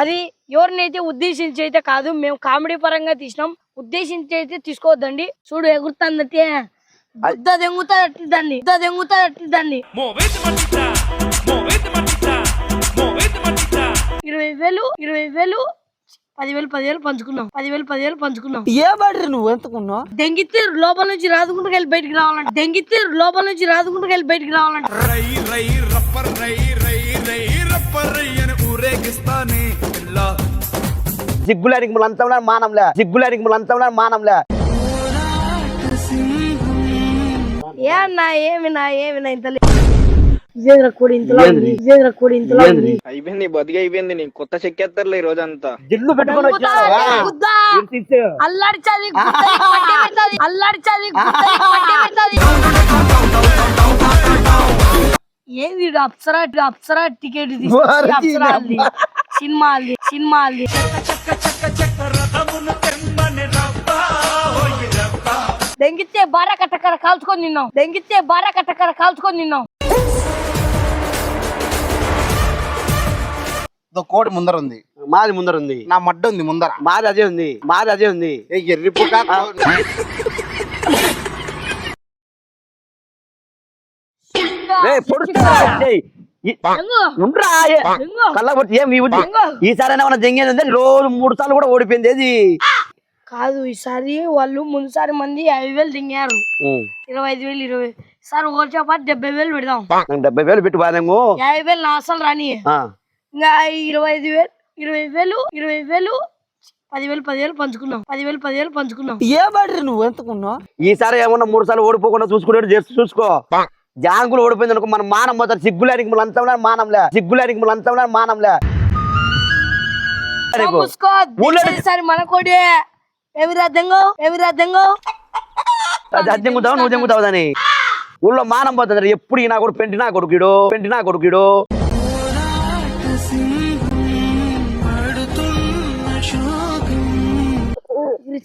అది ఎవరినైతే ఉద్దేశించి అయితే కాదు మేము కామెడీ పరంగా తీసినాం. ఉద్దేశించి అయితే తీసుకోవద్దండి. చూడు ఎగురుతుందంటే బుద్ధ దెంగుతాదట్టి దాన్ని బుద్ధ దెంగుతాదట్టి దాన్ని. ఇరవై వేలు ఇరవై వేలు పదివేలు పదివేలు పంచుకున్నాం. పదివేలు పదివేలు పంచుకున్నాం. ఏ బాడ్రి నువ్వు ఎంతకున్నావు దెంగితే లోపల నుంచి రాదుకుంటూ వెళ్ళి బయటికి రావాలంటే. దెంగితే లోపల నుంచి రాదుకుంటూ వెళ్ళి బయటికి రావాలంటే. సిగ్గులానికి ములంతంలో మానంలే. సిగ్గులానికి ములంతంలో మానంలే. ఏ అన్నా ఏమి నా ఏమి నా ఇంత విజేంద్ర కోడి ఇంతలో ఉంది విజేంద్ర కోడి ఇంతలో ఉంది. అయిపోయింది బతికి అయిపోయింది నీకు కొత్త చెక్కేస్తారులే ఈ రోజంతా. జిల్లు పెట్టుకొని అల్లాడిచాది గుద్దకి పట్టి పెడతాది ఏంది అప్సరా అప్సరా టికెట్ వారికి అప్సరా అది సినిమా అది సినిమా అది దెంగితే బారా కట్టకర కాల్చుకొని తిన్నాం. దెంగితే బారా కట్టకర కాల్చుకొని ఇదో కోడి ముందర ఉంది. మాది ముందర ఉంది. నా మడ్డ ఉంది ముందర. మాది అదే ఉంది. మాది అదే ఉంది. ఏ పొడుస్తా. ఉండ్రా, ఏ- దెంగు. కళ్ళబొట్టి ఏం దెంగు. ఈసారి ఏమైనా జంగేది ఉంది రోజు మూడు సార్లు కూడా ఓడిపోయింది ఏది? కాదు ఈసారి వాళ్ళు ముందుసారి మంది యాభై వేలు దింగారు. ఇరవై ఐదు వేలు ఇరవై. సార్ ఓల్చా పాటు డెబ్బై వేలు పెడదాం. డెబ్బై వేలు పెట్టి బాదేమో యాభై వేలు నా అసలు రాని. ఇంకా ఇరవై ఐదు వేలు ఇరవై వేలు ఇరవై వేలు పదివేలు పదివేలు పంచుకున్నాం. పదివేలు పదివేలు పంచుకున్నాం. ఏ బాడ్రి నువ్వు ఎంతకున్నావు? ఈసారి ఏమన్నా మూడు సార్లు ఓడిపోకుండా చూసుకునేట్టు చేసి చూసుకో. జాంగులు ఓడిపోయింది అనుకో మన మానం పోతారు సిగ్గులానికి మన అంతంలో మానంలే. సిగ్గులానికి మానంలే. నీకు. మూసుకో ఊళ్ళో- ఈసారి మన కోడి. ఏమి రాద్దంగో ఏమి రాద్దంగో అది నువ్వు ఊళ్ళో మానం పోతుంది ఎప్పుడు నా కొడుకు పెంటి నా కొడుకుడు పెంటి నా కొడుకుడు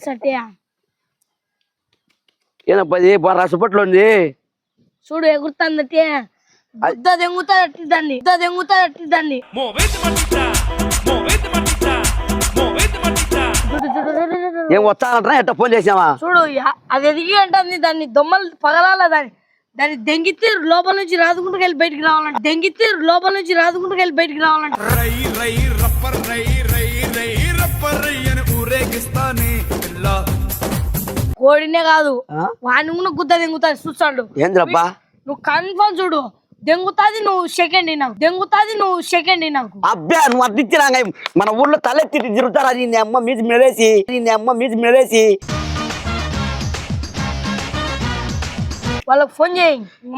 అంటే ఏదప్పా ఇది బాగా రసపట్లో ఉంది. చూడు ఎగురుతుందంటే బుద్ధ దెంగుతాదట్టి దాన్ని బుద్ధ దెంగుతాదట్టి దాన్ని. ఏం వస్తానంటారా? ఎట్ట ఫోన్ చేసావా చూడు అది ఎదిగి అంటుంది దాన్ని దొమ్మలు పగలాల దాన్ని. దాన్ని దెంగితే లోపల నుంచి రాదుకుంటూ వెళ్ళి బయటికి రావాలంటే. దెంగితే లోపల నుంచి రాదుకుంటూ వెళ్ళి బయటికి రావాలంటే. రై రై రప్పర్ రై రై రై రప్పర్ రై అని ఊరేగిస్తానే. కోడినే కాదు? వాడిని కూడా గుద్ద దెంగుతాది చూస్తాడు. ఏంద్రబ్బా? నువ్వు కన్ఫర్మ్ చూడు. దెంగుతాది నువ్వు సెకండ్ నాకు దెంగుతాది నువ్వు సెకండ్ నాకు అబ్బా నువ్వు అడ్డిచ్చినా మన ఊర్లో తలెత్తి తిరుగుతారా నీ అమ్మ మీది మెలేసి. నీ అమ్మ మీది మెలేసి. వాళ్ళకి ఫోన్ చేయి.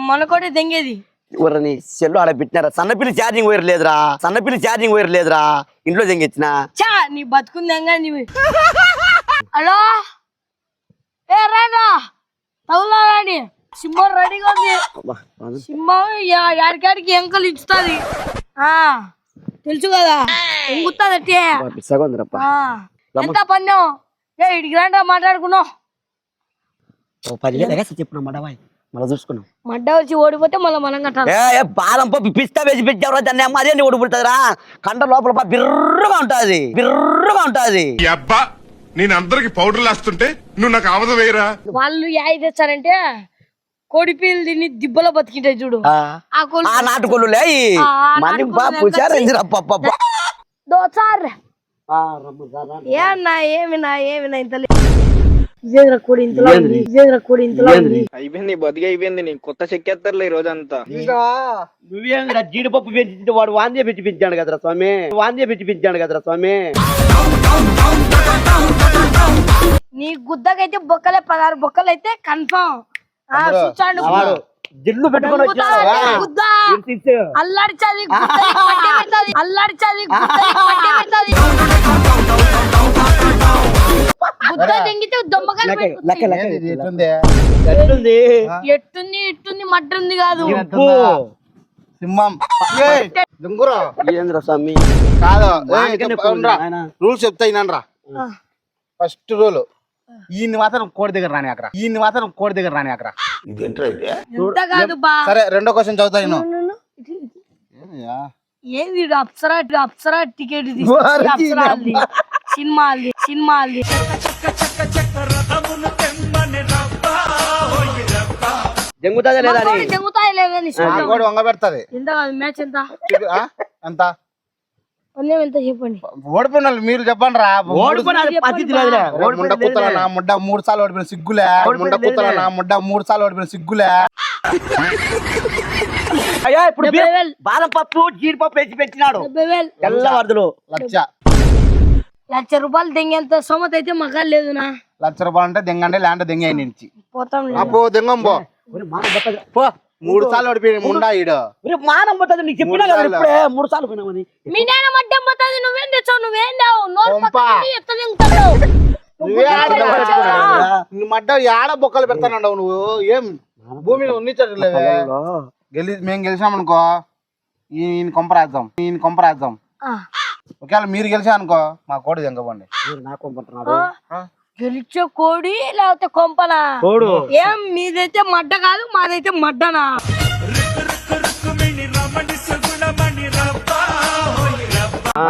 మన కోడి దెంగేది. ఊరని సెల్లు ఆడ పెట్టినారా? సన్నపిల్లి ఛార్జింగ్ వైర్ లేదురా. సన్నపిల్లి ఛార్జింగ్ వైర్ లేదురా. ఇంట్లో జంగిచ్చిన చా నీ బతుకుందంగా నీవి. హలో? ఏ రాడా తగులా రాని సింహం రెడీగా ఉంది. సింహం యాడికాడికి ఎంకలు ఇస్తుంది ఆ తెలుసు కదా. ఎంగుతుంది ఎంత పన్ను ఏ ఇడికి రాండా ఎగసి చెప్పిన మడవాయి మళ్ళీ చూసుకున్నాం. మడ్డ వచ్చి ఓడిపోతే మళ్ళీ మనం కట్టాలి. బాదం పప్పు పిస్తా వేసి పెట్టావురా దాన్ని అమ్మ అదే ఓడిపోతుందిరా? కండ లోపల బిర్రుగా ఉంటది. బిర్రుగా ఉంటది. నేను అందరికి పౌడర్లు వేస్తుంటే నువ్వు నాకు ఆమదం వేయరా? వాళ్ళు యాయి తెచ్చారంటే కోడి పిల్లలు తిని దిబ్బలో బతికింటాయి చూడు. ఆ, ఆ కోళ్ళు ఆ నాటుకోళ్ళు లే ఆ, మంది నాటుకోళ్ళు బాగా పుచ్చారు పప్ప దోచార్ ఏ అన్నా ఏమి నా ఏమి నా ఇంత విజేంద్ర కోడి ఇంతలో ఉంది విజేంద్ర కోడి ఇంతలో ఉంది. అయిపోయింది బతికి అయిపోయింది నీకు కొత్త చెక్కేస్తారులే ఈ రోజంతా. జీడిపప్పు పెంచి వాడు వాందే పెట్టి పెంచాడు కదరా స్వామి? వాందే పెట్టి పెంచాడు కదరా స్వామి? నీ గుద్దకైతే బొక్కలే పదహారు బొక్కలు అయితే కన్ఫర్మ్ ఆ చూచాడు. వాడు జిల్లు పెట్టుకొని. ఇది ఎట్లుంది? ఎట్లుంది? ఎట్టుంది ఇట్టుంది మట్టుంది కాదు. ఉప్పు సింహం. ఏయ్, దుంగురా. ఏంద్ర స్వామి? కాదు. రూల్స్ చెప్తా ఆ. ఫస్ట్ రూల్ ఈయన్ని మాత్రం కోడి దగ్గర రాని అక్కడ ఈయన్ని మాత్రం కోడి దగ్గర రాని అక్కడ ఎంత కాదు బా. సరే రెండో క్వశ్చన్ చదువుతా నేను? ఏంది అప్సరా అప్సరా టికెట్ తీసుకొచ్చి. Cinema cinema. జంగుతుందా లేదా దెంగుతాయి లేదని ఆ కోడి వంగ పెడతది. ఎంత కాదు మ్యాచ్ ఎంత? ఎంత? చెప్పండి. ఓడిపోయిన మీరు చెప్పండి రా ముండ కుత్తల. నా ముడ్డ మూడు సార్లు ఓడిపోయిన సిగ్గులే. ముండ కుత్తల. నా ముడ్డ మూడు సార్లు ఓడిపోయిన సిగ్గులే. అయ్యా ఇప్పుడు. బాదం పప్పు జీడిపప్పు వేసి పెట్టినాడు. డెబ్బై వేలు. తెల్లవారుదులు లక్ష. లక్ష రూపాయలు దెంగేంత సొమ్మత అయితే మగా లేదునా లక్ష రూపాయలు అంటే దెంగంటే ల్యాండ్ దెంగ నుంచి పోతాం అపో దెంగం. పో. మూడు సార్లు ఓడిపోయిన ముండా ఈడు? ఒరే, మానం పోతుంది నీకు చెప్పినా కదా. ఇప్పుడే మూడు సార్లు పోయినామని. మీ నాయన మడ్డం పోతుంది నువ్వేం తెచ్చావు నువ్వేం లేవు నువ్వే మడ్డ ఆడ బొక్కలు పెడతానండవు నువ్వు? ఏం? భూమిని ఉన్నిచ్చట్లేవే గెలి మేము గెలిచినాం అనుకో. ఈయన కొంప రాద్దాం. ఈయన కొంప రాద్దాం. ఆ. ఒకవేళ మీరు గెలిచా అనుకో మా కోడి దెంగపోండి నాకు పంపుతున్నాడు ఆ? గెలిచే కోడి లేకపోతే కొంపనా? కోడు. ఏం మీదైతే మడ్డ కాదు మాదైతే మడ్డనా?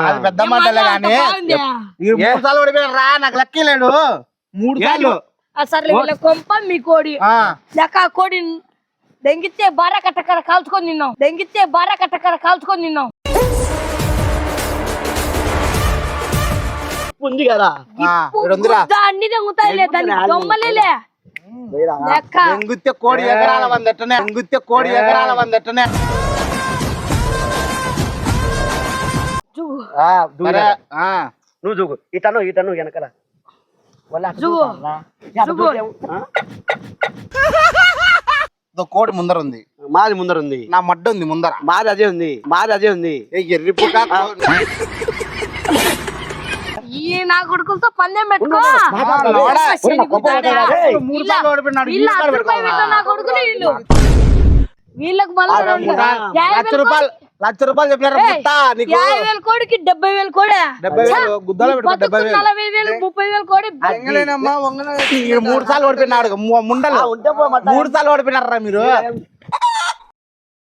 అది పెద్ద మాటలే కానీ? ఈ మూడు సార్లు రా నాకు లక్కీలేడు మూడు సార్లు. ఆ సర్లే వీళ్ళ కొంప మీ కోడి. ఆ, లేక ఆ కోడి దెంగితే బార కట్టకర కాల్చుకొని తిన్నాం. దెంగితే బార కట్టకర కాల్చుకొని తిన్నాం. ఉంది కదా. అన్ని దాన్ని దొమ్మలేలే కోడి ఎకరాల వందెట్టనే ఎంగుత్తే కోడి ఎకరాల వందెట్టనే నువ్వు చూగు ఇటను ఇటను వెనకల. కోడి ముందర ఉంది. మాది ముందర ఉంది. నా మడ్డ ఉంది ముందర. మాది అదే ఉంది. మాది అదే ఉంది. ఏ ఎర్రి పుట్ట? ఈ నా కొడుకులతో పందెం పెట్టుకో. నా కొడుకులు వీళ్ళు. వీళ్ళకి లక్ష రూపాయలు లక్ష రూపాయలు చెప్పినారు కోడికి డెబ్బై వేలు కోడే? డెబ్బై వేలు గుద్దాలో నలభై వేలు. ముప్పై వేలు కోడి మూడు సార్లు ఓడిపోయినాడు ముండలు. మూడు సార్లు ఓడిపోయినారా మీరు?